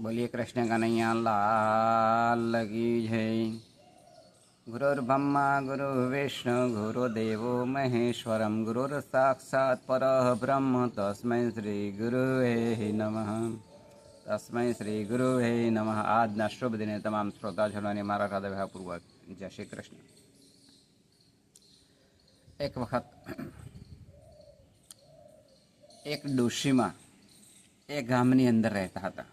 બોલીએ કૃષ્ણ કનૈયા, લાલ કી જય. ગુરુર્બ્રહ્મા ગુરુ વિષ્ણુ, ગુરુદેવો મહેશ્વરમ, ગુરુર સાક્ષાત પરબ્રહ્મ તસ્મૈ શ્રી ગુરુવે નમઃ. તસ્મૈ શ્રી ગુરુવે નમઃ. આજના શુભ દિને તમામ શ્રોતાજનોને મારા હૃદયપૂર્વક જય શ્રી કૃષ્ણ. એક વખત એક ડોશીમાં એ ગામની અંદર રહેતા હતા.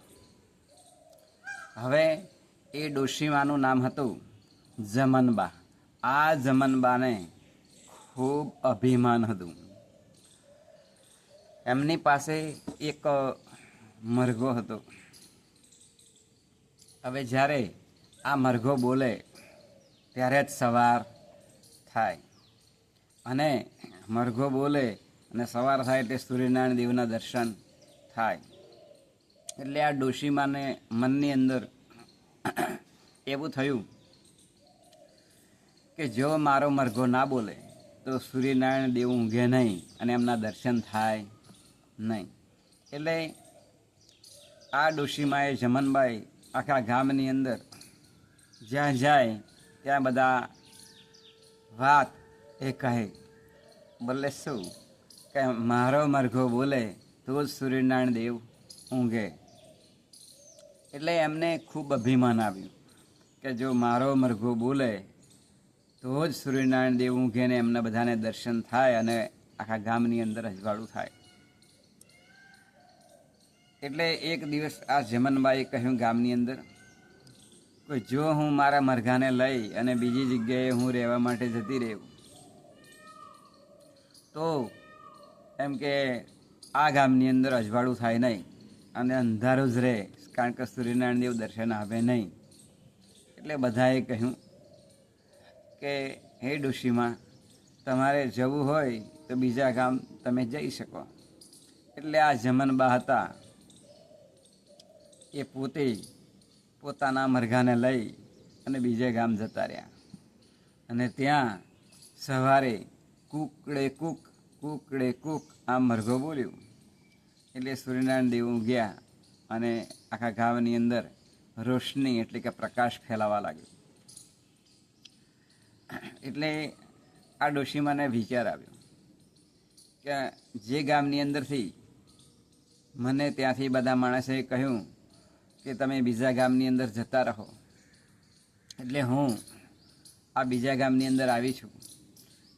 હવે એ ડોશીમાનું નામ હતું જમનબા. આ જમનબાને ખૂબ અભિમાન હતું. એમની પાસે એક મરઘો હતો. હવે જ્યારે આ મરઘો બોલે, ત્યારે જ સવાર થાય. અને મરઘો બોલે અને સવાર થાય એટલે સૂર્યનારાયણ દેવના દર્શન થાય. એટલે આ ડોશીમાને મનની અંદર એવું થયું કે જો મારો મરઘો ના બોલે, તો સૂર્યનારાયણ દેવ ઊંઘે નહીં અને એમના દર્શન થાય નહીં. એટલે આ ડોશીમાએ જમનબાઈ આખા ગામની અંદર જ્યાં જાય, ત્યાં બધા વાત એ કહે, બોલે શું? કે મારો મરઘો બોલે, તો જ સૂર્યનારાયણ દેવ ઊંઘે. એટલે એમને ખૂબ અભિમાન આવ્યું કે જો મારો મરઘો બોલે, તો જ સૂર્યનારાયણ દેવ ઊંઘેને એમના બધાને દર્શન થાય અને આખા ગામની અંદર અજવાળું થાય. એટલે એક દિવસ આ જમનબાઈએ કહ્યું ગામની અંદર, કોઈ જો હું મારા મરઘાને લઈ અને બીજી જગ્યાએ હું રહેવા માટે જતી રહું તો એમ કે આ ગામની અંદર અજવાળું થાય નહીં. અને અંધારું જ રહે, કારણ કે સૂર્યનારાયણ દેવ દર્શન આવે નહીં. એટલે બધાએ કહ્યું કે, હે ડોશીમાં, તમારે જવું હોય તો બીજા ગામ તમે જઈ શકો. એટલે આ જમનબા હતા. એ પોતે પોતાના મરઘાને લઈ અને બીજે ગામ જતા રહ્યા. અને ત્યાં સવારે કૂકડે કૂક કૂકડે કૂક આ મરઘો બોલ્યું. એટલે સૂર્યનારાયણ દેવ ઊંઘ્યા અને આખા ગામની અંદર રોશની એટલે કે પ્રકાશ ફેલાવા લાગ્યો. એટલે આ ડોશીમાને વિચાર આવ્યો કે જે ગામની અંદરથી મને ત્યાંથી બધા માણસે કહ્યું કે તમે બીજા ગામની અંદર જતા રહો. એટલે હું આ બીજા ગામની અંદર આવી છું.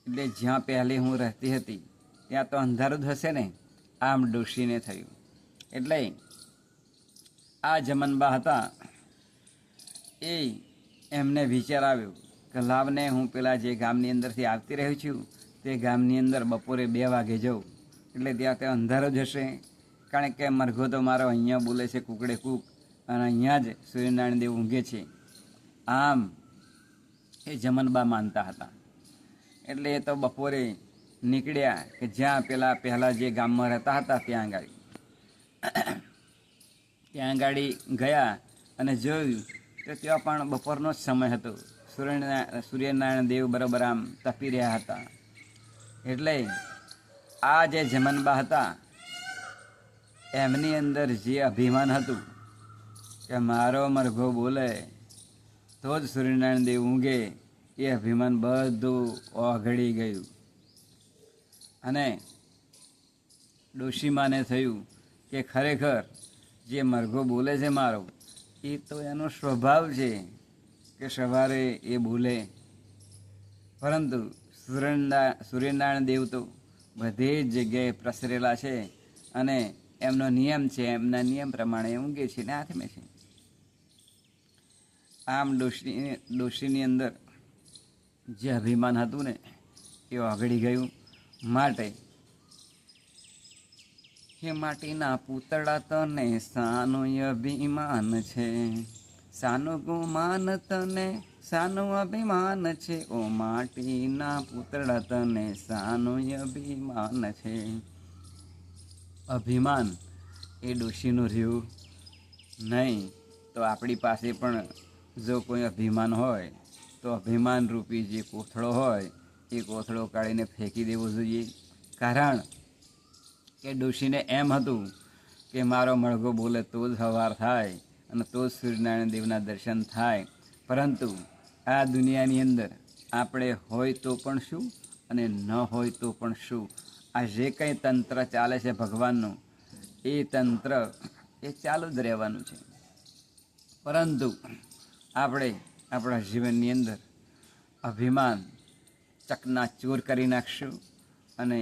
એટલે જ્યાં પહેલી હું રહેતી હતી, ત્યાં તો અંધારું જ હશે ને? આમ ડોશીને થયું. એટલે આ જમનબા હતા, એ એમને વિચાર આવ્યો કે લાવને હું પેલા જે ગામની અંદરથી આવતી રહ્યું છું, તે ગામની અંદર બપોરે બે વાગે જાઉં. એટલે ત્યાં તે અંધારો જ હશે. કારણ કે મરઘો તો મારો અહીંયા બોલે છે કુકડે કૂક, અને અહીંયા જ સૂર્યનારાયણ દેવ ઊંઘે છે. આમ એ જમનબા માનતા હતા. એટલે એ તો બપોરે નીકળ્યા કે જ્યાં પેલા પહેલાં જે ગામમાં રહેતા હતા ત્યાં આગળ ત્યાં આગળ ગયા અને જોયું તો ત્યાં પણ બપોરનો જ સમય હતો. સૂર્યનારાયણ સૂર્યનારાયણ દેવ બરાબર આમ તપી રહ્યા હતા. એટલે આ જે જમનબા હતા, એમની અંદર જે અભિમાન હતું કે મારો મરઘો બોલે, તો જ સૂર્યનારાયણ દેવ ઊંઘે, એ અભિમાન બધું ઓગળી ગયું. અને ડોશીમાને થયું કે ખરેખર જે મરઘો બોલે છે મારો, એ તો એનો સ્વભાવ છે કે સવારે એ બોલે. પરંતુ સૂર્યના સૂર્યનારાયણ દેવ તો બધી જ જગ્યાએ પ્રસરેલા છે અને એમનો નિયમ છે, એમના નિયમ પ્રમાણે ઊંઘે છે ને હાથમે છે આમ ડોશી, ડોશીની અંદર જે અભિમાન હતું ને, એ ઓગળી ગયું. માટે. હે માટીના પૂતળા તને સાનું અભિમાન છે. સાનું ગુમાન તને સાનું અભિમાન છે. ઓ માટીના પૂતળા તને સાનું અભિમાન છે. અભિમાન એ ડોશીનું રહ્યું નહીં તો આપણી પાસે પણ જો કોઈ અભિમાન હોય તો અભિમાન રૂપી જે કોથળો હોય એ કોથળો કાઢીને ફેંકી દેવો જોઈએ. કારણ કે ડોશીને એમ હતું કે મારો મળગો બોલે તો જ સવાર થાય અને તો જ સૂર્યનારાયણ દેવના દર્શન થાય. પરંતુ આ દુનિયાની અંદર આપણે હોય તો પણ શું અને ન હોય તો પણ શું? આ જે કંઈ તંત્ર ચાલે છે ભગવાનનું, એ તંત્ર એ ચાલુ જ રહેવાનું છે. પરંતુ આપણે આપણા જીવનની અંદર અભિમાન ચકના ચૂર કરી નાખશું અને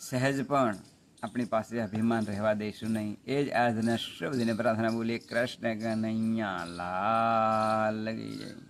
સહેજ પણ આપણી પાસે અભિમાન રહેવા દઈશું નહીં. એ જ આજના શુભ દિને પ્રાર્થના બોલીએ, કૃષ્ણ કનૈયા લાલ લગી જય